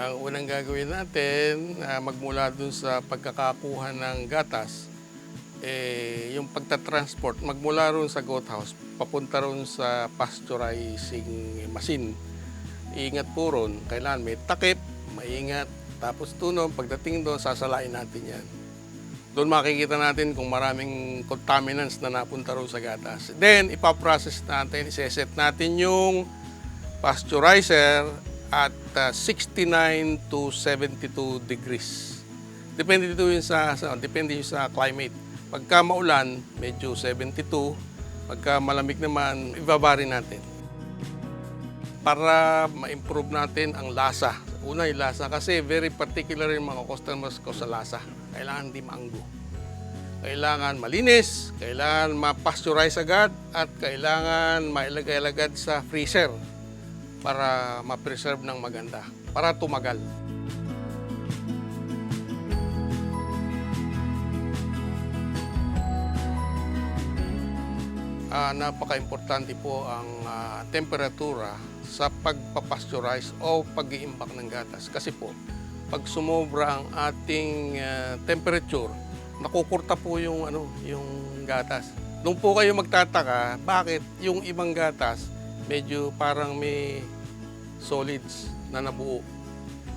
Ang unang gagawin natin, ah, magmula dun sa pagkakakuha ng gatas, eh, yung pagta-transport, magmula ron sa goat house, papunta ron sa pasteurizing machine. Ingat po ron, kailangan may takip, maingat. Tapos tunon, pagdating doon, sasalain natin yan. Doon makikita natin kung maraming contaminants na napunta ron sa gatas. Then, ipaprocess natin, iseset natin yung pasteurizer at uh, 69 to 72 degrees. Depende dito yun sa, sa depende yun sa climate. Pagka maulan, medyo 72. Pagka malamig naman, ibabari natin. Para ma-improve natin ang lasa. Una yung lasa kasi very particular yung mga customers ko sa lasa. Kailangan di maanggo. Kailangan malinis, kailangan ma-pasteurize agad, at kailangan mailagay agad sa freezer para ma-preserve ng maganda, para tumagal. Ah, napaka-importante po ang ah, temperatura sa pagpapasteurize o pag-iimbak ng gatas. Kasi po, pag sumobra ang ating ah, temperature, nakukurta po yung, ano, yung gatas. Nung po kayo magtataka, bakit yung ibang gatas medyo parang may solids na nabuo.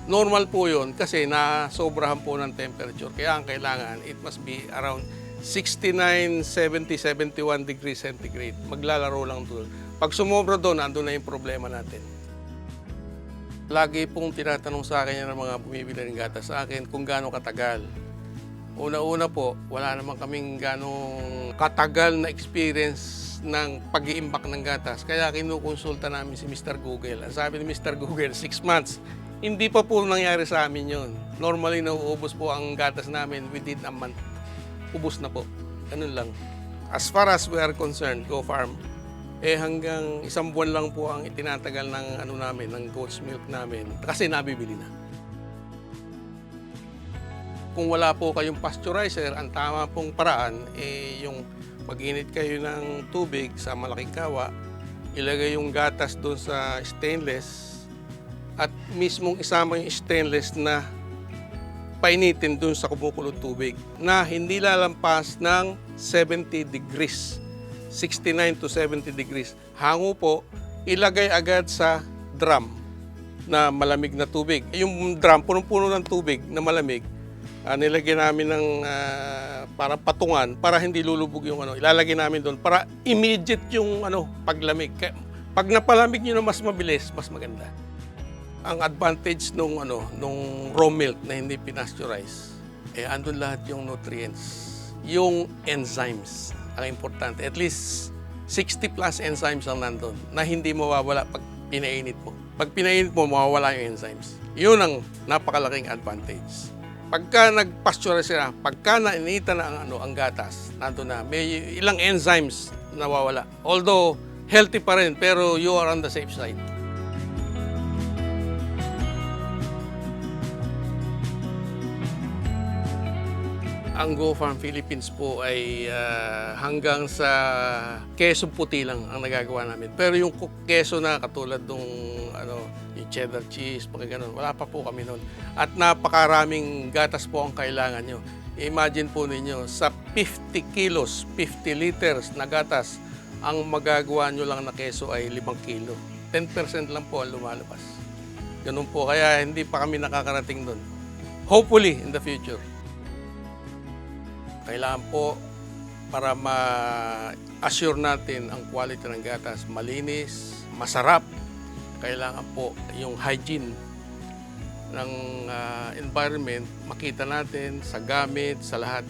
Normal po yun kasi nasobrahan po ng temperature. Kaya ang kailangan, it must be around 69, 70, 71 degrees centigrade. Maglalaro lang doon. Pag sumobra doon, andun na yung problema natin. Lagi pong tinatanong sa akin ng mga bumibili ng gatas sa akin kung gaano katagal. Una-una po, wala naman kaming ganong katagal na experience ng pag-iimbak ng gatas. Kaya kinukonsulta namin si Mr. Google. Ang sabi ni Mr. Google, 6 months. Hindi pa po nangyari sa amin yon. Normally, nauubos po ang gatas namin within a month. Ubus na po. Ganun lang. As far as we are concerned, Go Farm, eh hanggang isang buwan lang po ang itinatagal ng ano namin, ng goat's milk namin kasi nabibili na. Kung wala po kayong pasteurizer, ang tama pong paraan eh yung pag-init kayo ng tubig sa malaking kawa, ilagay yung gatas doon sa stainless at mismong isama yung stainless na painitin doon sa kumukulong tubig na hindi lalampas ng 70 degrees. 69 to 70 degrees. Hango po, ilagay agad sa drum na malamig na tubig. Yung drum, punong-puno ng tubig na malamig, ah, nilagyan namin ng ah, para patungan para hindi lulubog yung ano. Ilalagay namin doon para immediate yung ano, paglamig. Kaya, pag napalamig nyo na mas mabilis, mas maganda. Ang advantage nung ano, nung raw milk na hindi pinasteurize, eh andun lahat yung nutrients, yung enzymes ang importante. At least 60 plus enzymes ang nandun na hindi mawawala pag pinainit mo. Pag pinainit mo, mawawala yung enzymes. Yun ang napakalaking advantage. Pagka nag-pasteurize na, pagka nainita na ang, ano, ang gatas, nandun na, may ilang enzymes nawawala. Although, healthy pa rin, pero you are on the safe side. Ang Go Farm Philippines po ay ah, hanggang sa keso puti lang ang nagagawa namin. Pero yung keso na katulad nung yung cheddar cheese, mga ganun, wala pa po kami noon. At napakaraming gatas po ang kailangan nyo. Imagine po ninyo, sa 50 kilos, 50 liters na gatas, ang magagawa nyo lang na keso ay 5 kilo. 10% lang po ang lumalabas. Ganun po, kaya hindi pa kami nakakarating doon. Hopefully, in the future kailangan po para ma-assure natin ang quality ng gatas, malinis, masarap. Kailangan po yung hygiene ng ah, environment, makita natin sa gamit, sa lahat.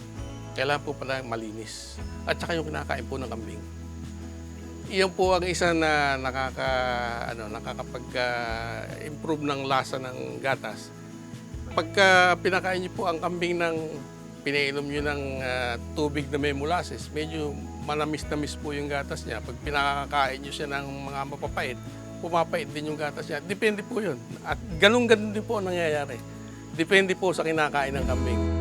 Kailangan po pala malinis. At saka yung kinakain po ng kambing. Iyan po ang isa na nakaka ano nakakapag-improve ng lasa ng gatas. Pagka pinakain niyo po ang kambing ng pinainom niyo ng ah, tubig na may molasses, medyo manamis-namis po yung gatas niya. Pag pinakakain niyo siya ng mga mapapait, pumapait din yung gatas niya. Depende po yun. At ganun-ganun din po ang nangyayari. Depende po sa kinakain ng kambing.